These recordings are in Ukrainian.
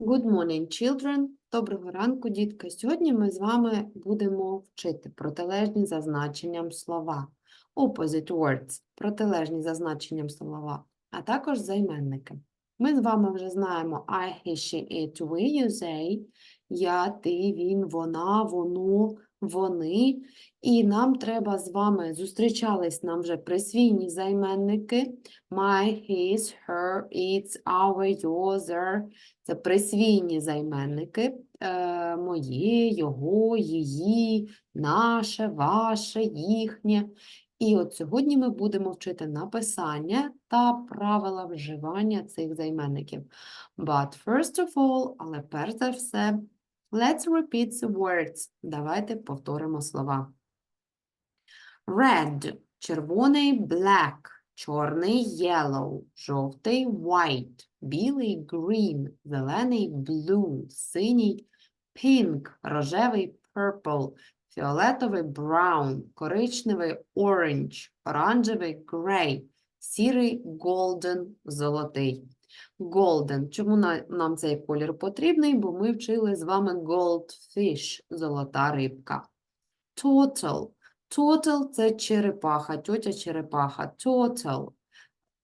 Good morning, children. Доброго ранку, дітки. Сьогодні ми з вами будемо вчити протилежні за значенням слова. Opposite words – протилежні за значенням слова, а також займенники. Ми з вами вже знаємо I, he, she, it, we, you, they, я, ти, він, вона, воно, вони. І нам треба з вами, зустрічались нам вже присвійні займенники my, his, her, its, our, yours, their. Це присвійні займенники е, моє, його, її, наше, ваше, їхнє. І от сьогодні ми будемо вчити написання та правила вживання цих займенників. But first of all, але перш за все, let's repeat the words. Давайте повторимо слова. Red – червоний, black – чорний, yellow – жовтий, white – білий, green – зелений, blue – синій, pink – рожевий, purple – фіолетовий, brown – коричневий, orange – оранжевий, grey – сірий, golden – золотий. Golden. Чому на- нам цей колір потрібний? Бо ми вчили з вами goldfish – золота рибка. Total. Total – це черепаха, тьотя черепаха. Total.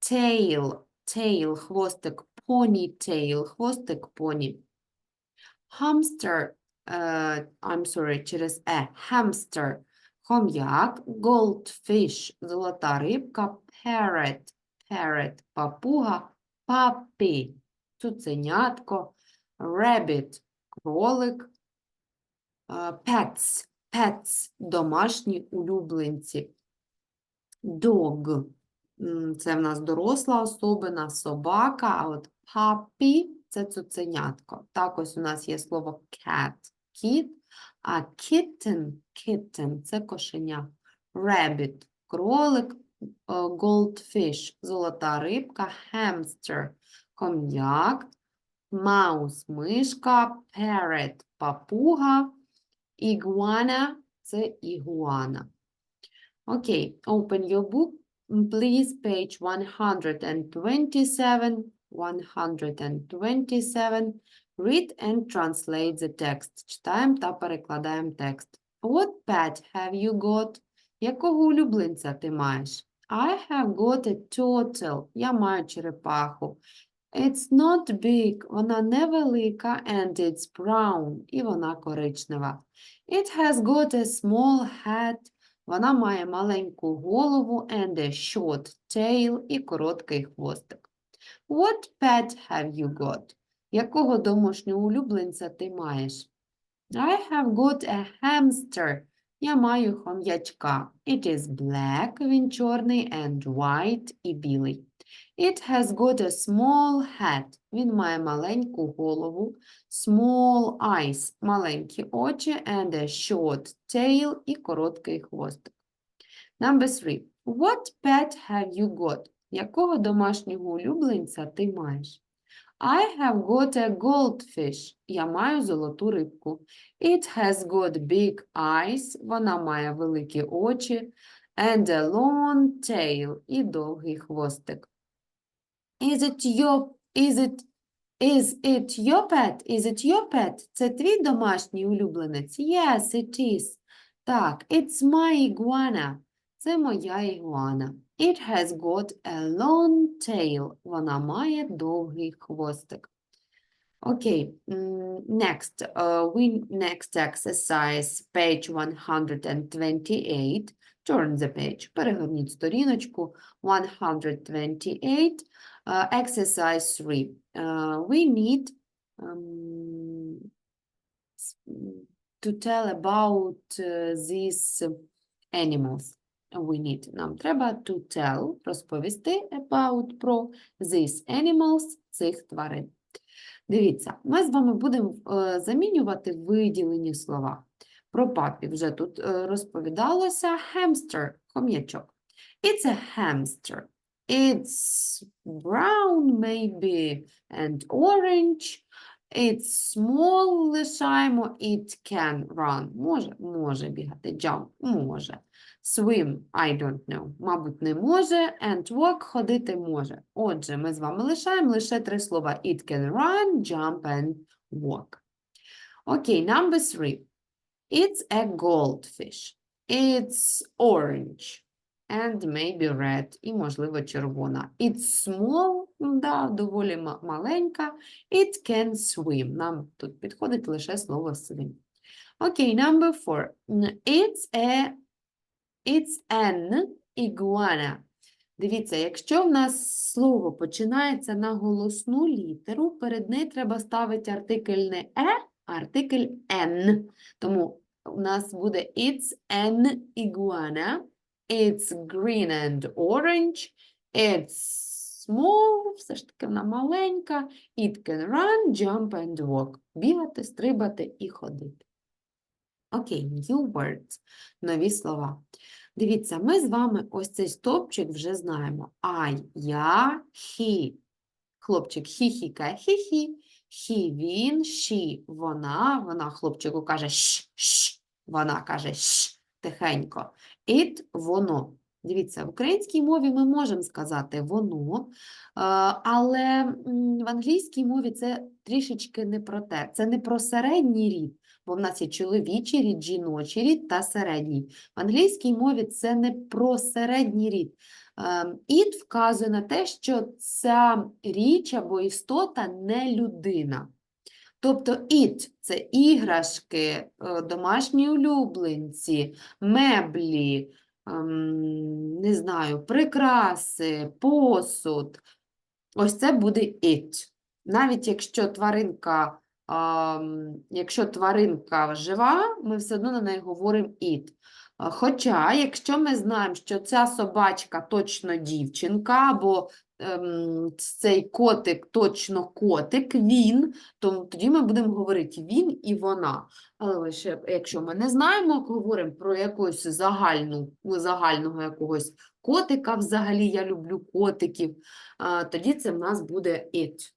Tail. Tail – хвостик. Ponytail – хвостик поні. Hamster. е, I'm sorry, через е. Hamster. Хом'як. Goldfish – золота рибка. Parrot. Parrot – папуга. Puppy – цуценятко. Rabbit – кролик. Е, Pets. Pets – домашні улюбленці. Dog – це в нас доросла особина, собака, а от puppy – це цуценятко. Так, ось у нас є слово cat – кіт, а kitten – kitten – це кошеня. Rabbit – кролик, goldfish – золота рибка, hamster – хом'як, mouse – мишка, parrot – папуга, Iguana – це ігуана. Окей, okay. open your book, mm, please, page 127, 127. Read and translate the text. Читаємо та перекладаємо текст. What pet have you got? Якого улюбленця ти маєш? I have got a turtle. Я маю черепаху. It's not big. Вона невелика and it's brown. І вона коричнева. It has got a small head. Вона має маленьку голову and a short tail і короткий хвостик. What pet have you got? Якого домашнього улюбленця ти маєш? I have got a hamster. Я маю хом'ячка. It is black, він чорний, and white і білий. It has got a small head. Він має маленьку голову, small eyes, маленькі очі, and a short tail і короткий хвостик. Number three. What pet have you got? Якого домашнього улюбленця ти маєш? I have got a goldfish. Я маю золоту рибку. It has got big eyes. Вона має великі очі. And a long tail. І довгий хвостик. Is it your, is it, is it your pet? Is it your pet? Це твій домашній улюбленець? Yes, it is. Так, it's my iguana. Це моя ігуана. It has got a long tail. Вона має довгий хвостик. Окей, м, next, uh, we next exercise, page 128. Turn the page. Перегорніть сторіночку 128. Uh, exercise 3. Uh, we need um, s- mm, to tell about uh, these animals. We need. Нам треба to tell, розповісти about про these animals, цих тварин. Дивіться, ми з вами будемо е, замінювати виділені слова. Про папі вже тут е, розповідалося. Hamster – хом'ячок. It's a hamster. It's brown maybe and orange It's small лишаємо. It can run. Може, може бігати. Jump, може. Swim, I don't know. Мабуть, не може. And walk, ходити може. Отже, ми з вами лишаємо лише три слова. It can run, jump and walk. Окей, number three. It's a goldfish. It's orange and maybe red, і, можливо, червона. It's small, да, доволі маленька. It can swim. Нам тут підходить лише слово swim. Окей, number four. It's a It's an iguana. Дивіться, якщо в нас слово починається на голосну літеру, перед нею треба ставити артикль не е, а артикль n. Тому у нас буде It's an iguana. It's green and orange. It's small, все ж таки вона маленька. It can run, jump and walk. Бігати, стрибати і ходити. Окей, new words. Нові слова. Дивіться, ми з вами ось цей стовпчик вже знаємо. I, я, he. Хлопчик хі-хікає хі-хі. He, він, she, вона. Вона хлопчику каже щ, щ. Вона каже щ, тихенько. It, воно. Дивіться, в українській мові ми можемо сказати воно, е, але в англійській мові це трішечки не про те. Це не про середній рід, бо в нас є чоловічий рід, жіночий рід та середній. В англійській мові це не про середній рід. Ем, It вказує на те, що ця річ або істота не людина. Тобто it – це іграшки, е, домашні улюбленці, меблі, ем, не знаю, прикраси, посуд. Ось це буде it. Навіть якщо тваринка, якщо тваринка жива, ми все одно на неї говоримо it. Хоча, якщо ми знаємо, що ця собачка точно дівчинка, або ем, цей котик точно котик, він, то тоді ми будемо говорити він і вона. Але лише якщо ми не знаємо, говоримо про якусь загальну, загального якогось котика, взагалі я люблю котиків, тоді це в нас буде it.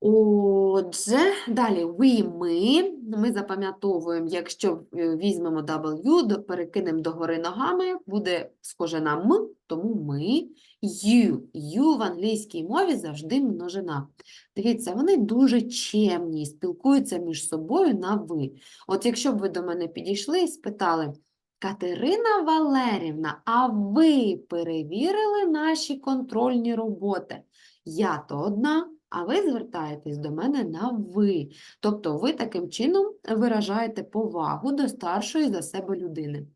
Отже, далі we, ми. Ми запам'ятовуємо, якщо е, візьмемо W, перекинемо догори ногами, буде схоже на м, тому ми. You. You в англійській мові завжди множина. Дивіться, вони дуже чемні, спілкуються між собою на ви. От якщо б ви до мене підійшли і спитали, Катерина Валерівна, а ви перевірили наші контрольні роботи? Я то одна, а ви звертаєтесь до мене на ви. Тобто ви таким чином виражаєте повагу до старшої за себе людини.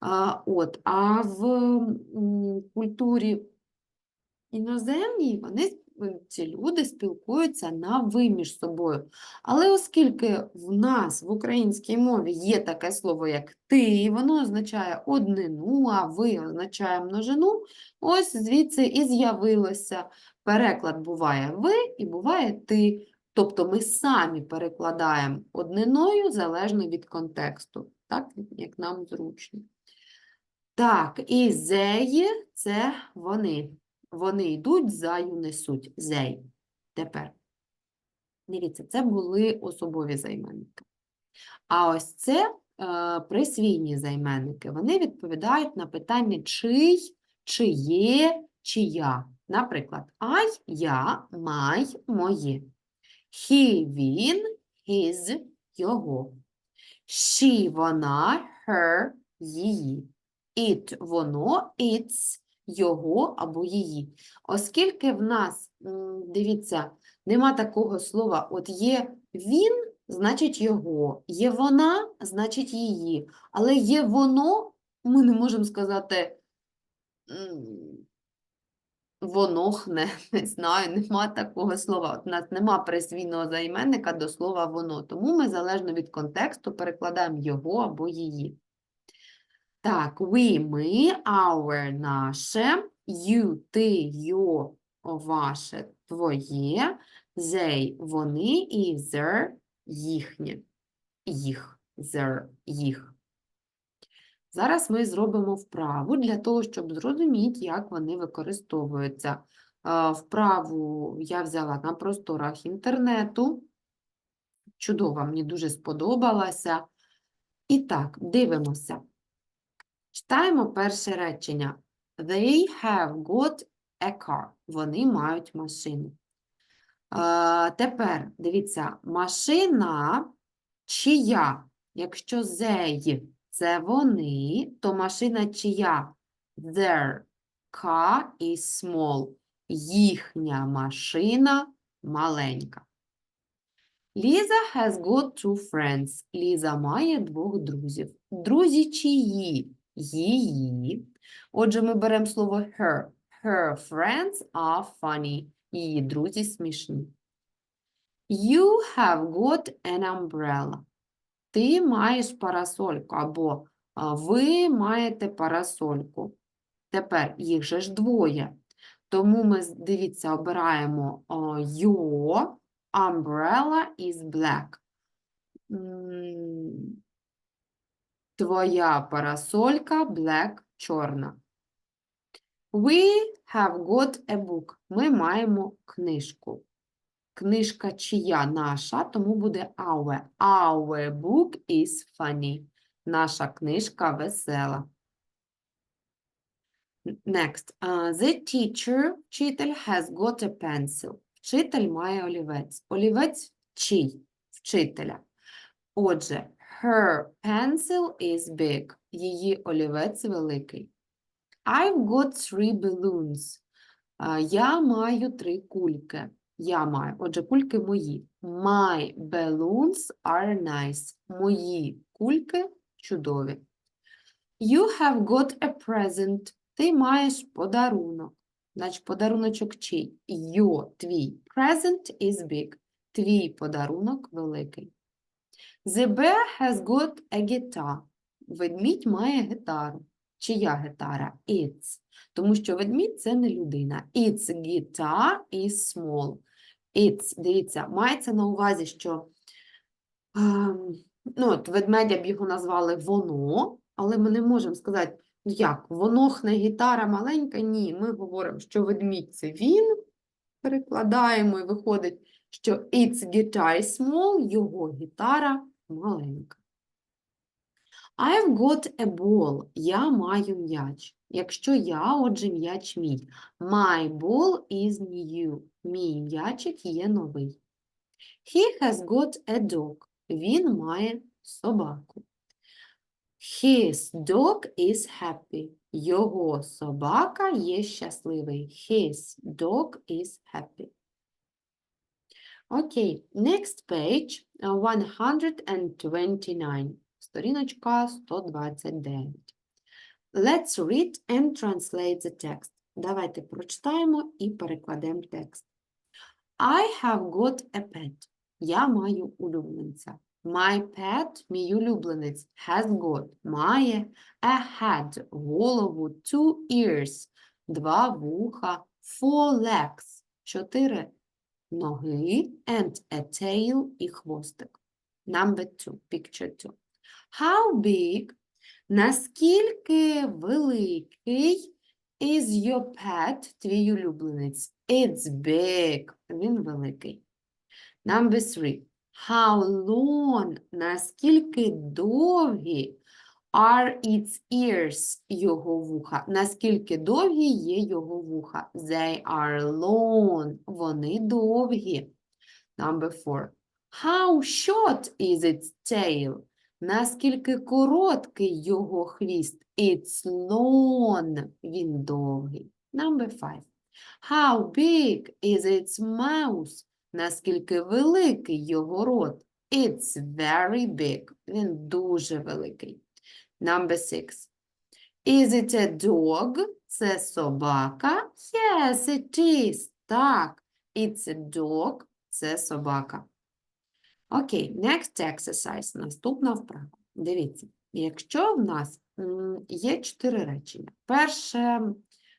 А, от, а в культурі іноземній вони, ці люди спілкуються на ви між собою. Але оскільки в нас в українській мові є таке слово, як ти, і воно означає однину, а ви означає множину, ось звідси і з'явилося. Переклад буває ви і буває ти. Тобто ми самі перекладаємо одниною залежно від контексту, так як нам зручно. Так, і зеї – це вони. Вони йдуть, заю несуть. Зей. Тепер. Дивіться, це були особові займенники. А ось це е, присвійні займенники. Вони відповідають на питання чий, чиє, чия. Наприклад, I, я, my, моє. He, він, his, його. She, вона, her, її. It, воно, its, його або її. Оскільки в нас, дивіться, нема такого слова, от є він, значить його, є вона, значить її, але є воно, ми не можемо сказати воно хне, не знаю, нема такого слова. От у нас нема присвійного займенника до слова воно, тому ми залежно від контексту перекладаємо його або її. Так, we, ми, our, наше, you, ти, your, ваше, твоє, they, вони і their, їхнє, їх, their, їх. Зараз ми зробимо вправу для того, щоб зрозуміти, як вони використовуються Е, Вправу я взяла на просторах інтернету. Чудово, мені дуже сподобалася. І так, дивимося. Читаємо перше речення. They have got a car. Вони мають машину. Е, Тепер, дивіться, машина чия? Якщо they – це вони, то машина чия? Their car is small. Їхня машина маленька. Ліза has got two friends. Ліза має двох друзів. Друзі чиї? Її. Отже, ми беремо слово her. Her friends are funny. Її друзі смішні. You have got an umbrella. Ти маєш парасольку або ви маєте парасольку. Тепер їх же ж двоє. Тому ми, дивіться, обираємо your umbrella is black. Твоя парасолька black чорна. We have got a book. Ми маємо книжку. Книжка чия наша, тому буде our. Our book is funny. Наша книжка весела. Next. Uh, the teacher, вчитель, has got a pencil. Вчитель має олівець. Олівець чий? Вчителя. Отже, her pencil is big. Її олівець великий. I've got three balloons. Я маю три кульки. Я маю. Отже, кульки мої. My balloons are nice. Мої кульки чудові. You have got a present. Ти маєш подарунок. Значить, подаруночок чий? Your, твій. Present is big. Твій подарунок великий. The bear has got a guitar. Ведмідь має гітару. Чия гітара? It's. Тому що ведмідь це не людина. Its guitar is small. It's, дивіться, мається на увазі, що ем, ну, от ведмедя б його назвали воно, але ми не можемо сказати, ну як, вонохне гітара маленька? Ні, ми говоримо, що ведмідь це він, перекладаємо і виходить, що its guitar is small, його гітара маленька. I've got a ball. Я маю м'яч. Якщо я, отже, м'яч мій. My ball is new. Мій м'ячик є новий. He has got a dog. Він має собаку. His dog is happy. Його собака є щасливий. His dog is happy. Окей, next page, uh, 129. Сторіночка 129. Let's read and translate the text. Давайте прочитаємо і перекладемо текст. I have got a pet. Я маю улюбленця. My pet, мій улюбленець, has got, має a head, голову, two ears, два вуха, four legs, чотири ноги, and a tail і хвостик. Number two, picture two. How big, наскільки великий is your pet, твій улюбленець? It's big, він великий. Number three. How long, наскільки довгі are its ears, його вуха? Наскільки довгі є його вуха? They are long, вони довгі. Number four. How short is its tail? Наскільки короткий його хвіст? It's long, він довгий. Number five. How big is its mouth? Наскільки великий його рот? It's very big. Він дуже великий. Number six. Is it a dog? Це собака? Yes, it is. Так, it's a dog. Це собака. Окей, next exercise. Наступна вправа. Дивіться, якщо в нас є чотири речення. Перше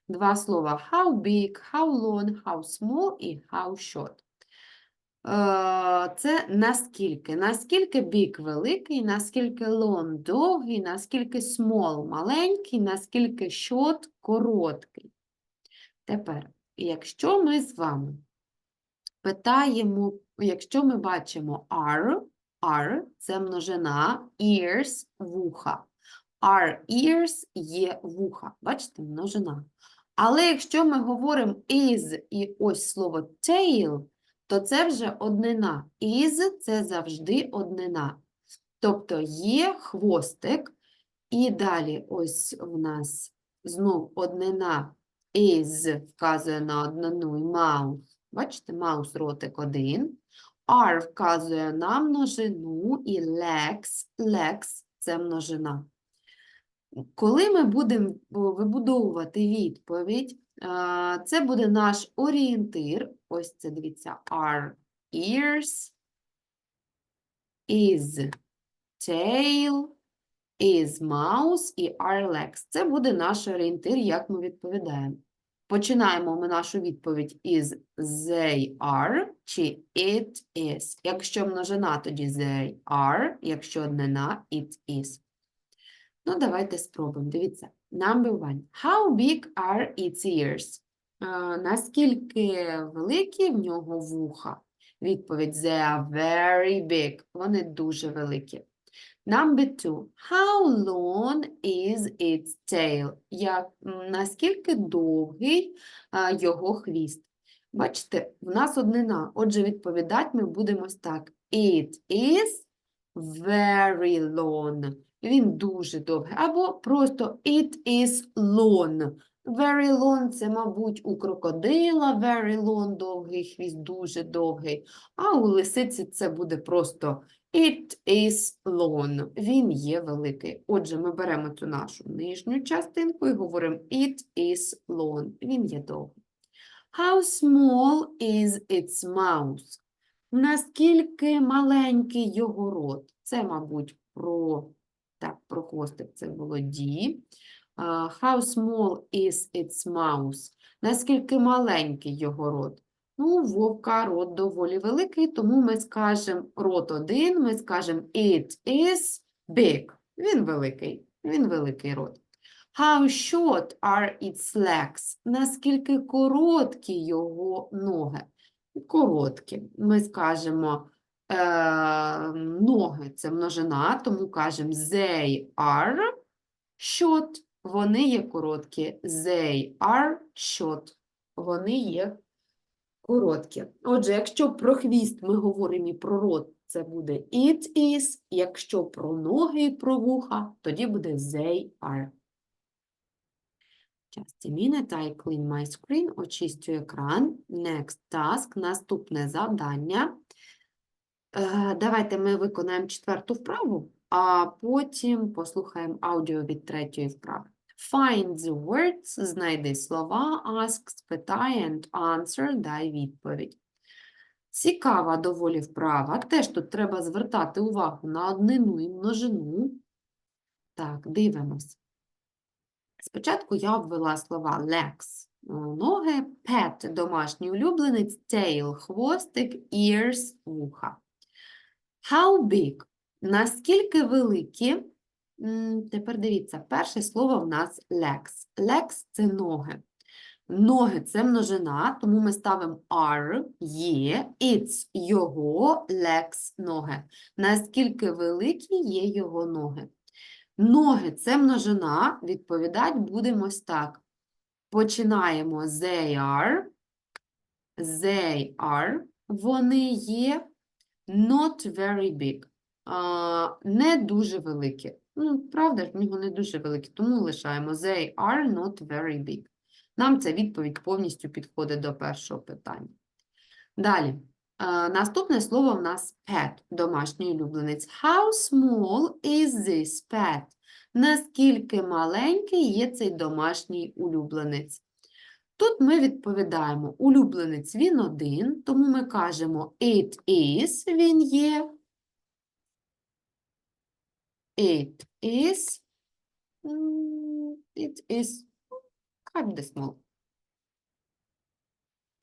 два слова how big, how long, how small і how short. Е, Це наскільки. Наскільки big великий, наскільки long довгий, наскільки small маленький, наскільки short короткий. Тепер якщо ми з вами питаємо, якщо ми бачимо are, are – це множина, ears – вуха. Are ears є вуха. Бачите, множина. Але якщо ми говоримо is і ось слово tail, то це вже однина. Is – це завжди однина. Тобто є хвостик, і далі ось в нас знов однина is вказує на однину і mouse. Бачите, маус ротик один. Are вказує на множину і legs, legs – це множина. Коли ми будемо вибудовувати відповідь, це буде наш орієнтир. Ось це, дивіться, are ears, is tail, is mouse і are legs. Це буде наш орієнтир, як ми відповідаємо. Починаємо ми нашу відповідь із they are чи it is. Якщо множина, тоді they are, якщо однина it is. Ну, давайте спробуємо. Дивіться. Number one. How big are its ears? Наскільки великі в нього вуха? Відповідь They are very big. Вони дуже великі. Number two. How long is its tail? Як, наскільки довгий а, його хвіст? Бачите, в нас однина. Отже, відповідати ми будемо так. It is very long. Він дуже довгий. Або просто it is long. Very long – це, мабуть, у крокодила very long – довгий хвіст, дуже довгий. А у лисиці це буде просто It is long. Він є великий. Отже, ми беремо цю нашу нижню частинку і говоримо It is long. Він є довгий. How small is its mouth? Наскільки маленький його рот? Це, мабуть, про, так, про хвостик це було D. How small is its mouth? Наскільки маленький його рот? Ну, вовка рот доволі великий, тому ми скажемо рот один, ми скажемо it is big. Він великий, він великий рот. How short are its legs? Наскільки короткі його ноги? Короткі. Ми скажемо е, ноги це множина, тому кажемо they are short. Вони є короткі. They are short. Вони є короткі. Отже, якщо про хвіст ми говоримо і про рот, це буде it is. Якщо про ноги і про вуха, тоді буде they are. Just a minute, I clean my screen, очистю екран. Next task, наступне завдання. Е, Давайте ми виконаємо четверту вправу, а потім послухаємо аудіо від третьої вправи. Find the words, знайди слова, ask, спитай and answer, дай відповідь. Цікава доволі вправа. Теж тут треба звертати увагу на однину і множину. Так, дивимось. Спочатку я обвела слова legs – ноги, pet – домашній улюбленець, tail – хвостик, ears – вуха. How big? Наскільки великі? Тепер дивіться, перше слово в нас legs. Legs – це ноги. Ноги – це множина, тому ми ставимо are, є, it's – його, legs – ноги. Наскільки великі є його ноги? Ноги – це множина, відповідати будемо ось так. Починаємо they are, they are, вони є not very big, не дуже великі. Ну, правда ж, в нього не дуже великі, тому лишаємо they are not very big. Нам ця відповідь повністю підходить до першого питання. Далі. Е, Наступне слово в нас pet, домашній улюбленець. How small is this pet? Наскільки маленький є цей домашній улюбленець? Тут ми відповідаємо, улюбленець він один, тому ми кажемо it is, він є. It is, it is kind of small.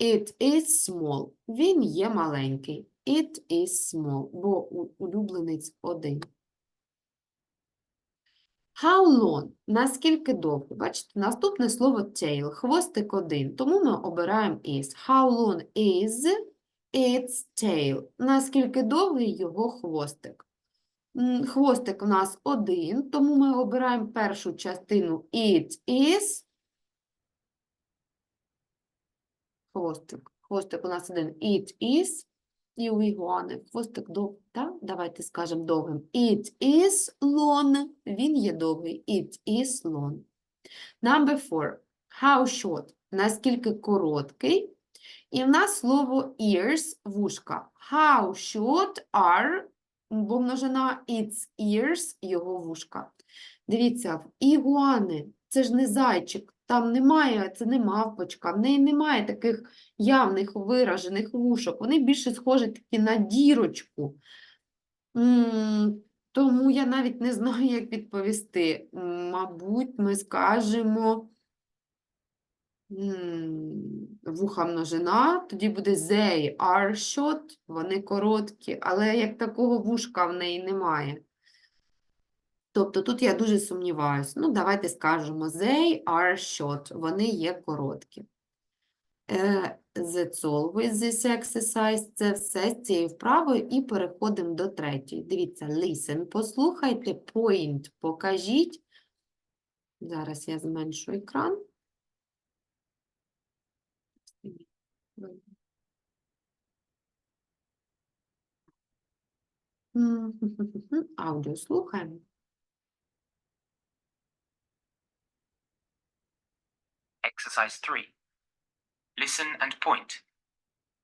It is small. Він є маленький. It is small, бо улюбленець один. How long? Наскільки довго? Бачите, наступне слово tail, хвостик один, тому ми обираємо is. How long is its tail? Наскільки довгий його хвостик? Хвостик у нас один, тому ми обираємо першу частину it is. Хвостик. Хвостик у нас один it is. І у ігуани хвостик довгий, так? Давайте скажемо довгим. It is long. Він є довгий. It is long. Number four. How short? Наскільки короткий? І в нас слово ears – вушка. How short are, бо множина its ears – його вушка. Дивіться, ігуани це ж не зайчик, там немає, це не мавпочка, в неї немає таких явних виражених вушок. Вони більше схожі такі на дірочку. Тому я навіть не знаю, як відповісти. Мабуть, ми скажемо вуха множина, тоді буде they are short, вони короткі, але як такого вушка в неї немає. Тобто тут я дуже сумніваюся. Ну, давайте скажемо they are short, вони є короткі. That's all with this exercise. Це все з цією вправою і переходимо до третьої. Дивіться, listen, послухайте, point, покажіть. Зараз я зменшу екран. Аудіо слухаємо. Exercise 3. Listen and point.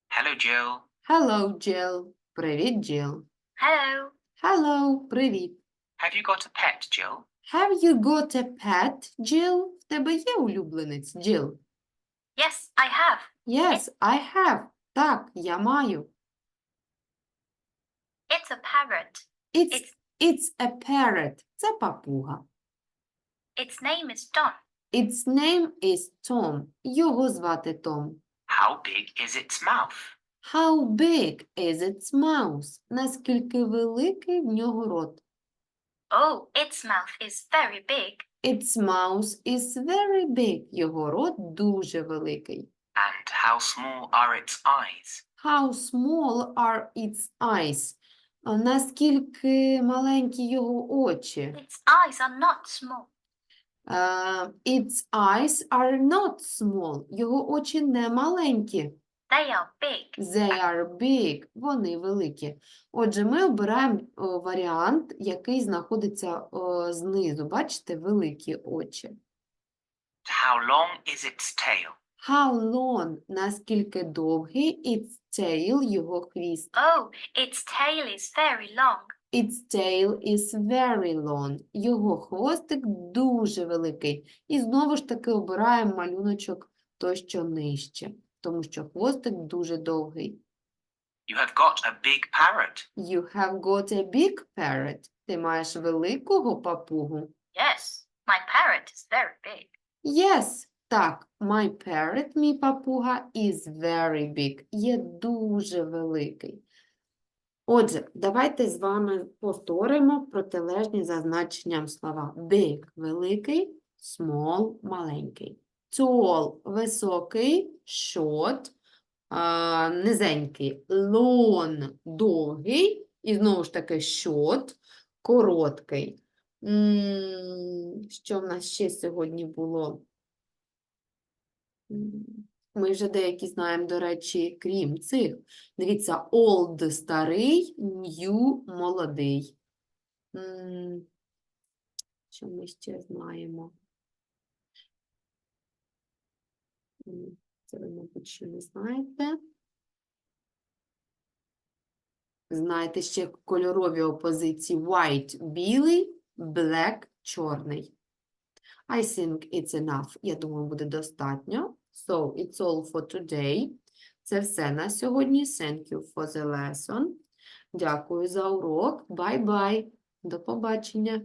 Hello, Jill. Hello, Jill. Привіт, Jill. Hello. Hello, привіт. Have you got a pet, Jill? Have you got a pet, Jill? В тебе є улюбленець, Jill? Yes, I have. Yes, I have. Так, я маю. It's a parrot. It's, It's it's a parrot. Це папуга. its name is Don. Its name is Tom. Його звати Том. How big is its mouth? How big is its mouth? Наскільки великий в нього рот? Oh, its mouth is very big. Its mouth is very big. Його рот дуже великий. And how small are its eyes? How small are its eyes? А Наскільки маленькі його очі? Its eyes are not small. Uh, its eyes are not small. Його очі не маленькі. They are big. They are big. Вони великі. Отже, ми обираємо о, варіант, який знаходиться о, знизу. Бачите, великі очі. How long is its tail? How long? Наскільки довгий its tail, його хвіст. Oh, its tail is very long. Its tail is very long. Його хвостик дуже великий. І знову ж таки обираємо малюночок той, що нижче, тому що хвостик дуже довгий. You have got a big parrot. You have got a big parrot. Ти маєш великого папугу. Yes, my parrot is very big. Yes, так, my parrot, мій папуга, is very big. Є дуже великий. Отже, давайте з вами повторимо протилежні за значенням слова. Big – великий, small – маленький. Tall – високий, short – низенький. Long – довгий. І знову ж таки short – короткий. Що в нас ще сьогодні було? Ми вже деякі знаємо, до речі, крім цих. Дивіться, old – старий, new – молодий. Що ми ще знаємо? Це ви, мабуть, ще не знаєте. Знаєте ще кольорові опозиції white – білий, black – чорний. I think it's enough. Я думаю, буде достатньо. So, it's all for today. Це все на сьогодні. Thank you for the lesson. Дякую за урок. Bye-bye. До побачення.